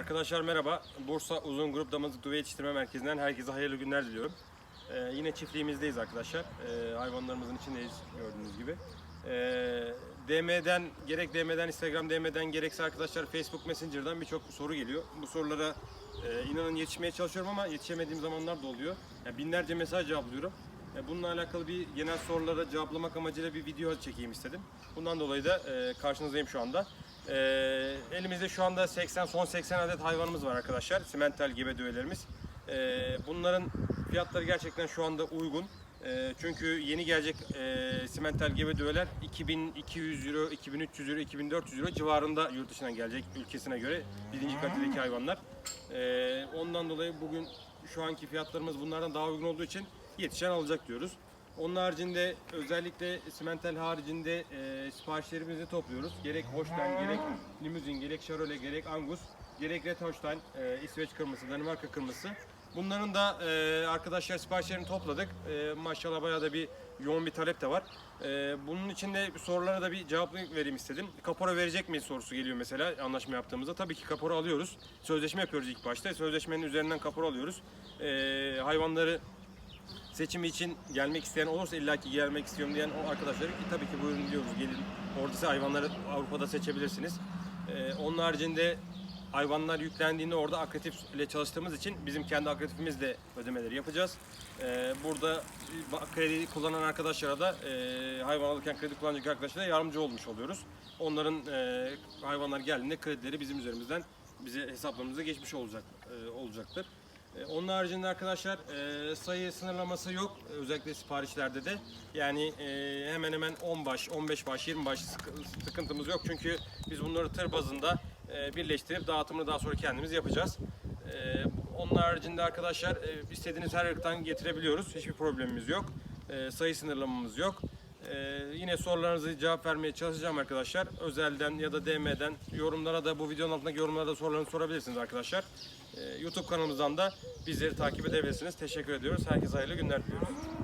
Arkadaşlar merhaba. Bursa Uzun Grup Damızlık Düve Yetiştirme Merkezi'nden herkese hayırlı günler diliyorum. Ee, yine çiftliğimizdeyiz arkadaşlar. Ee, hayvanlarımızın içindeyiz gördüğünüz gibi. Ee, DM'den, gerek DM'den, Instagram DM'den gerekse arkadaşlar Facebook Messenger'dan birçok soru geliyor. Bu sorulara e, inanın yetişmeye çalışıyorum ama yetişemediğim zamanlar da oluyor. Yani binlerce mesaj cevaplıyorum. E, Bununla alakalı bir genel sorulara cevaplamak amacıyla bir video çekeyim istedim. Bundan dolayı da e, karşınızdayım şu anda. E, elimizde şu anda 80 son 80 adet hayvanımız var arkadaşlar. Simental gebe düvelerimiz. E, bunların fiyatları gerçekten şu anda uygun. E, çünkü yeni gelecek e, simental gebe düveler 2200 euro, 2300 euro, 2400 euro civarında yurt dışından gelecek ülkesine göre birinci kalitedeki hayvanlar. E, ondan dolayı bugün şu anki fiyatlarımız bunlardan daha uygun olduğu için yetişen alacak diyoruz. Onun haricinde özellikle simental haricinde e, siparişlerimizi topluyoruz. Gerek Holstein, gerek limuzin, gerek Chevrolet, gerek Angus, gerek Red Holstein, e, İsveç kırmızısı, Danimarka kırmızısı. Bunların da e, arkadaşlar siparişlerini topladık. E, maşallah bayağı da bir yoğun bir talep de var. E, bunun için de sorulara da bir cevap vereyim istedim. Kapora verecek miyiz sorusu geliyor mesela anlaşma yaptığımızda. Tabii ki kapora alıyoruz. Sözleşme yapıyoruz ilk başta. Sözleşmenin üzerinden kapora alıyoruz. E, hayvanları seçimi için gelmek isteyen olursa illaki gelmek istiyorum diyen o arkadaşlara ki tabii ki buyurun diyoruz gelin. Oradaki hayvanları Avrupa'da seçebilirsiniz. Ee, onun haricinde hayvanlar yüklendiğinde orada akretif ile çalıştığımız için bizim kendi akretifimizle ödemeleri yapacağız. Ee, burada kredi kullanan arkadaşlara da e, hayvan alırken kredi kullanacak arkadaşlara yardımcı olmuş oluyoruz. Onların e, hayvanlar geldiğinde kredileri bizim üzerimizden bize hesaplarımıza geçmiş olacak e, olacaktır. E, Onun haricinde arkadaşlar e, sayı sınırlaması yok özellikle siparişlerde de. Yani e, hemen hemen 10 baş, 15 baş, 20 baş sıkı- sıkıntımız yok. Çünkü biz bunları tır bazında birleştirip dağıtımını daha sonra kendimiz yapacağız. Onun haricinde arkadaşlar istediğiniz her ırktan getirebiliyoruz. Hiçbir problemimiz yok. Sayı sınırlamamız yok. Ee, yine sorularınızı cevap vermeye çalışacağım arkadaşlar. Özelden ya da DM'den yorumlara da bu videonun altındaki yorumlara da sorularınızı sorabilirsiniz arkadaşlar. Ee, YouTube kanalımızdan da bizleri takip edebilirsiniz. Teşekkür ediyoruz. Herkese hayırlı günler diliyoruz.